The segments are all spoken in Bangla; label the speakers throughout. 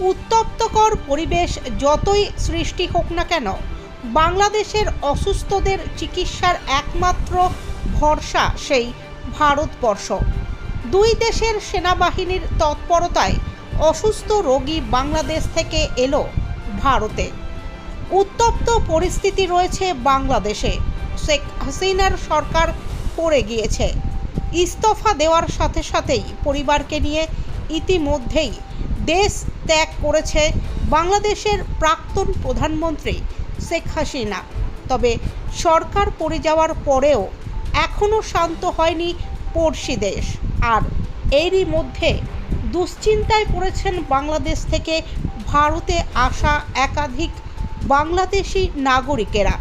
Speaker 1: উত্তপ্তকর পরিবেশ যতই সৃষ্টি হোক না কেন, বাংলাদেশের অসুস্থদের চিকিৎসার একমাত্র ভরসা সেই ভারতবর্ষ। দুই দেশের সেনাবাহিনীর তৎপরতায় অসুস্থ রোগী বাংলাদেশ থেকে এলো ভারতে। উত্তপ্ত পরিস্থিতি রয়েছে বাংলাদেশে। শেখ হাসিনার সরকার পড়ে গিয়েছে। ইস্তফা দেওয়ার সাথে সাথেই পরিবারকে নিয়ে ইতিমধ্যেই দেশ ত্যাগ করেছে বাংলাদেশের প্রাক্তন প্রধানমন্ত্রী শেখ হাসিনা। তবে সরকার পড়ে যাওয়ার পরেও এখনও শান্ত হয়নি পড়শি দেশ। আর এরই মধ্যে দুশ্চিন্তায় পড়েছেন বাংলাদেশ থেকে ভারতে আসা একাধিক বাংলাদেশি নাগরিকেরা।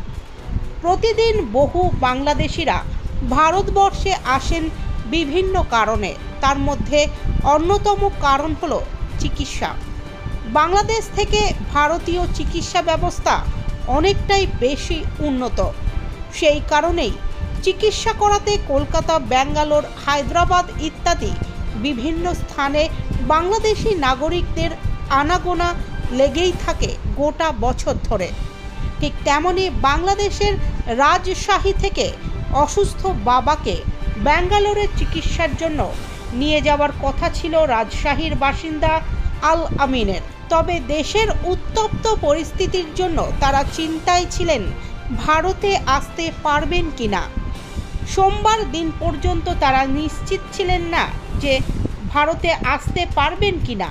Speaker 1: প্রতিদিন বহু বাংলাদেশিরা ভারতবর্ষে আসেন বিভিন্ন কারণে। তার মধ্যে অন্যতম কারণ হলো চিকিৎসা। বাংলাদেশ থেকে ভারতীয় চিকিৎসা ব্যবস্থা অনেকটাই বেশি উন্নত। সেই কারণেই চিকিৎসা করাতে কলকাতা, ব্যাঙ্গালোর, হায়দ্রাবাদ ইত্যাদি বিভিন্ন স্থানে বাংলাদেশি নাগরিকদের আনাগোনা লেগেই থাকে গোটা বছর ধরে। ঠিক তেমনই বাংলাদেশের রাজশাহী থেকে অসুস্থ বাবাকে ব্যাঙ্গালোরের চিকিৎসার জন্য নিয়ে যাওয়ার কথা ছিল রাজশাহীর বাসিন্দা আল আমিনের। তবে দেশের উত্তপ্ত পরিস্থিতির জন্য তারা চিন্তায় ছিলেন, ভারতে আসতে পারবেন কিনা। সোমবার দিন পর্যন্ত তারা নিশ্চিত ছিলেন না যে ভারতে আসতে পারবেন কিনা।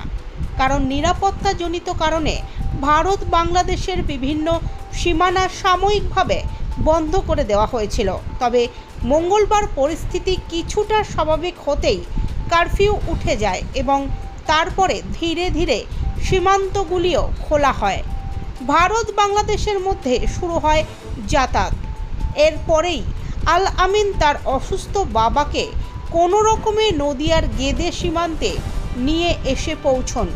Speaker 1: কারণ নিরাপত্তাজনিত কারণে ভারত বাংলাদেশের বিভিন্ন সীমানা সাময়িকভাবে বন্ধ করে দেওয়া হয়েছিল। তবে মঙ্গলবার পরিস্থিতি কিছুটা স্বাভাবিক হতেই কারফিউ উঠে যায় এবং তারপরে ধীরে ধীরে সীমান্তগুলিও খোলা হয়। ভারত বাংলাদেশের মধ্যে শুরু হয় যাতায়াত। এরপরেই আল আমিন তার অসুস্থ বাবাকে কোনো রকমে নদিয়ার গেদে সীমান্তে নিয়ে এসে পৌঁছন।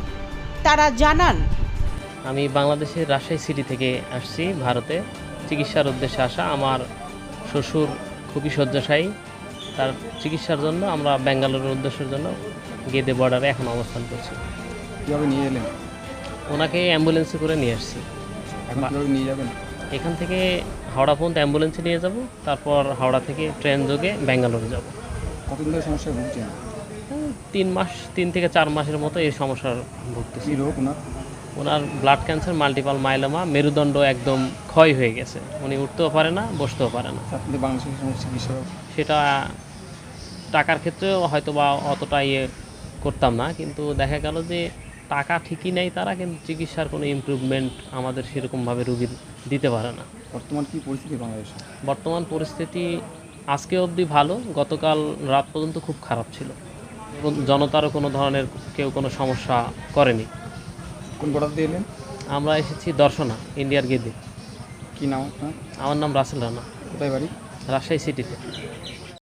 Speaker 1: তারা জানান,
Speaker 2: আমি বাংলাদেশের রাজশাহী সিটি থেকে আসছি ভারতে। চিকিৎসার উদ্দেশ্যে আসা আমার শ্বশুর খুবই শয্যাশায়ী। তার চিকিৎসার জন্য আমরা ব্যাঙ্গালোরের উদ্দেশ্যের জন্য গেদে বর্ডারে এখন অবস্থান করছি।
Speaker 3: কীভাবে নিয়ে এলেন?
Speaker 2: ওনাকে অ্যাম্বুলেন্সে করে নিয়ে আসছি।
Speaker 3: নিয়ে যাবেন?
Speaker 2: এখান থেকে হাওড়া পর্যন্ত অ্যাম্বুলেন্সে নিয়ে যাব তারপর হাওড়া থেকে ট্রেন যোগে ব্যাঙ্গালোরে যাব।
Speaker 3: কতদিন ধরে সমস্যায় ভুগছেন?
Speaker 2: তিন মাস তিন থেকে চার মাসের মতো এই সমস্যার ভুগতেছি।
Speaker 3: রোগ ওনার?
Speaker 2: ওনার ব্লাড ক্যান্সার মাল্টিপাল মাইলোমা মেরুদণ্ড একদম ক্ষয় হয়ে গেছে। উনি উঠতেও পারে না বসতেও পারে না।
Speaker 3: চিকিৎসা
Speaker 2: সেটা টাকার ক্ষেত্রেও হয়তো বা অতটা ইয়ে করতাম না কিন্তু দেখা গেল যে টাকা ঠিকই নেই তারা কিন্তু চিকিৎসার কোনো ইমপ্রুভমেন্ট আমাদের সেরকমভাবে রুগীর দিতে পারে না।
Speaker 3: বর্তমান কী পরিস্থিতি বাংলাদেশে?
Speaker 2: বর্তমান পরিস্থিতি আজকে অবধি ভালো গতকাল রাত পর্যন্ত খুব খারাপ ছিল। জনতারও কোনো ধরনের কেউ কোনো সমস্যা করেনি।
Speaker 3: কোন বর্ডার দিয়ে এলেন?
Speaker 2: আমরা এসেছি দর্শনা ইন্ডিয়ার গেদে।
Speaker 3: কী নাম আপনার?
Speaker 2: আমার নাম রাসেল রানা।
Speaker 3: কোথায় বাড়ি?
Speaker 2: রাজশাহী সিটিতে।